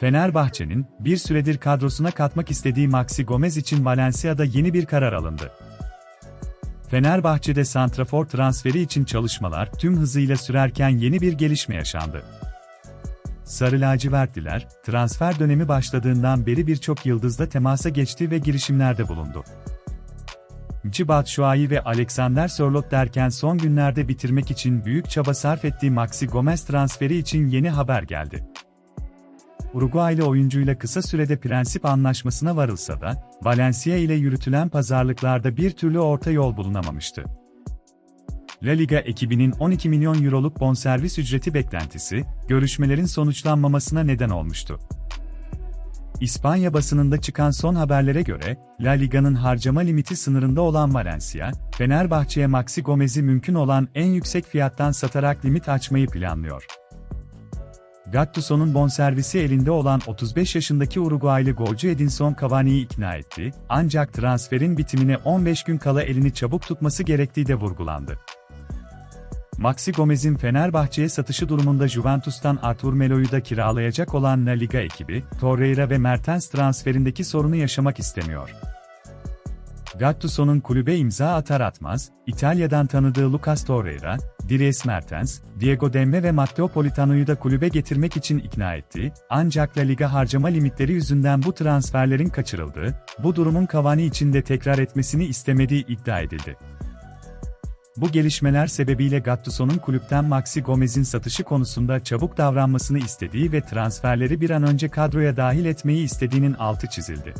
Fenerbahçe'nin bir süredir kadrosuna katmak istediği Maxi Gomez için Valencia'da yeni bir karar alındı. Fenerbahçe'de santrafor transferi için çalışmalar tüm hızıyla sürerken yeni bir gelişme yaşandı. Sarı lacivertliler, transfer dönemi başladığından beri birçok yıldızla temasa geçti ve girişimlerde bulundu. Michy Batshuayi ve Alexander Sörloth derken son günlerde bitirmek için büyük çaba sarf ettiği Maxi Gomez transferi için yeni haber geldi. Uruguaylı oyuncuyla kısa sürede prensip anlaşmasına varılsa da, Valencia ile yürütülen pazarlıklarda bir türlü orta yol bulunamamıştı. La Liga ekibinin 12 milyon euroluk bonservis ücreti beklentisi, görüşmelerin sonuçlanmamasına neden olmuştu. İspanya basınında çıkan son haberlere göre, La Liga'nın harcama limiti sınırında olan Valencia, Fenerbahçe'ye Maxi Gomez'i mümkün olan en yüksek fiyattan satarak limit açmayı planlıyor. Gattuso'nun bonservisi elinde olan 35 yaşındaki Uruguaylı golcü Edinson Cavani'yi ikna etti, ancak transferin bitimine 15 gün kala elini çabuk tutması gerektiği de vurgulandı. Maxi Gomez'in Fenerbahçe'ye satışı durumunda Juventus'tan Artur Melo'yu da kiralayacak olan La Liga ekibi, Torreira ve Mertens transferindeki sorunu yaşamak istemiyor. Gattuso'nun kulübe imza atar atmaz, İtalya'dan tanıdığı Lucas Torreira, Dries Mertens, Diego Demme ve Matteo Politano'yu da kulübe getirmek için ikna etti, ancak La Liga harcama limitleri yüzünden bu transferlerin kaçırıldığı, bu durumun Cavani için de tekrar etmesini istemediği iddia edildi. Bu gelişmeler sebebiyle Gattuso'nun kulüpten Maxi Gomez'in satışı konusunda çabuk davranmasını istediği ve transferleri bir an önce kadroya dahil etmeyi istediğinin altı çizildi.